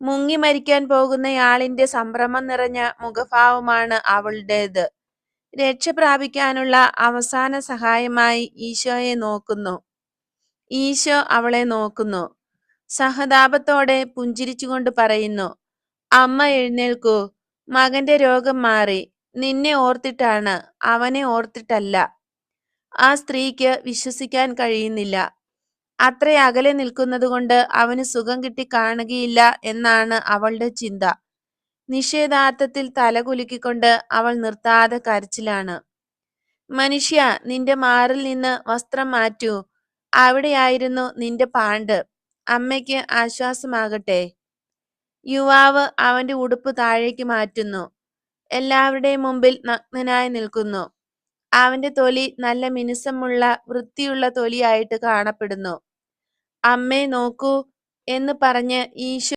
മുങ്ങി മരിക്കാൻ പോകുന്നയാളിന്റെ സംഭ്രമം നിറഞ്ഞ മുഖഭാവമാണ് അവളുടേത്. രക്ഷ പ്രാപിക്കാനുള്ള അവസാന സഹായമായി ഈശോയെ നോക്കുന്നു. ഈശോ അവളെ നോക്കുന്നു. സഹതാപത്തോടെ പുഞ്ചിരിച്ചുകൊണ്ട് പറയുന്നു, "അമ്മ എഴുന്നേൽക്കൂ, മകന്റെ രോഗം മാറി. നിന്നെ ഓർത്തിട്ടാണ്, അവനെ ഓർത്തിട്ടല്ല. " ആ സ്ത്രീക്ക് വിശ്വസിക്കാൻ കഴിയുന്നില്ല. അത്ര അകലെ നിൽക്കുന്നതുകൊണ്ട് അവന് സുഖം കിട്ടി കാണുകയില്ല എന്നാണ് അവളുടെ ചിന്ത. നിഷേധാർത്ഥത്തിൽ തലകുലുക്കിക്കൊണ്ട് അവൾ നിർത്താതെ കരച്ചിലാണ്. മനുഷ്യ നിന്റെ മാറിൽ നിന്ന് വസ്ത്രം മാറ്റൂ, അവിടെയായിരുന്നു നിന്റെ പാണ്ട്. അമ്മയ്ക്ക് ആശ്വാസമാകട്ടെ. " യുവാവ് അവന്റെ ഉടുപ്പ് താഴേക്ക് മാറ്റുന്നു. എല്ലാവരുടെയും മുമ്പിൽ നഗ്നനായി നിൽക്കുന്നു. അവന്റെ തൊലി നല്ല മിനുസമുള്ള വൃത്തിയുള്ള തൊലിയായിട്ട് കാണപ്പെടുന്നു. "അമ്മേ നോക്കൂ" എന്ന് പറഞ്ഞ് ഈശോ